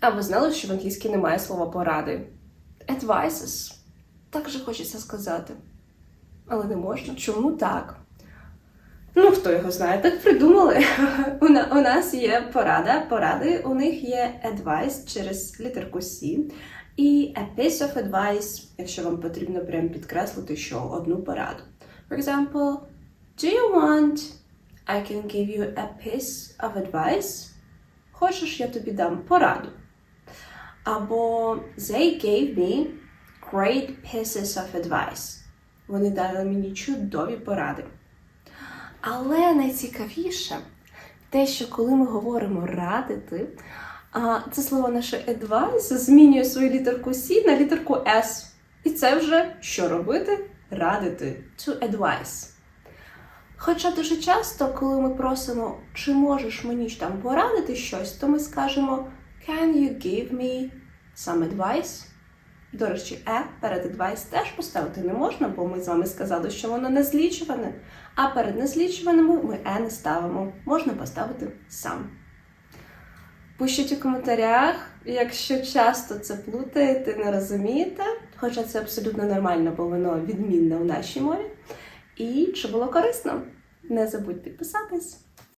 А ви знали, що в англійській немає слова поради? Advices. Так же хочеться сказати. Але не можна. Чому так? Ну, хто його знає, так придумали. У, нас є порада, поради, у них є advice через літерку C. І a piece of advice, якщо вам потрібно прям підкреслити, що одну пораду. For example, do you want I can give you a piece of advice? Хочеш, я тобі дам пораду. Або they gave me great pieces of advice. Вони дали мені чудові поради. Але найцікавіше те, що коли ми говоримо радити, це слово наше advice змінює свою літерку C на літерку S. І це вже що робити? Радити. To advise. Хоча дуже часто, коли ми просимо, чи можеш мені там порадити щось, то ми скажемо Can you give me some advice? До речі, е перед advice теж поставити не можна, бо ми з вами сказали, що воно не злічуване. А перед незлічуваними ми е не ставимо. Можна поставити сам. Пишіть у коментарях, якщо часто це плутаєте, не розумієте, хоча це абсолютно нормально, бо воно відмінне у нашій мові. І чи було корисно? Не забудь підписатись.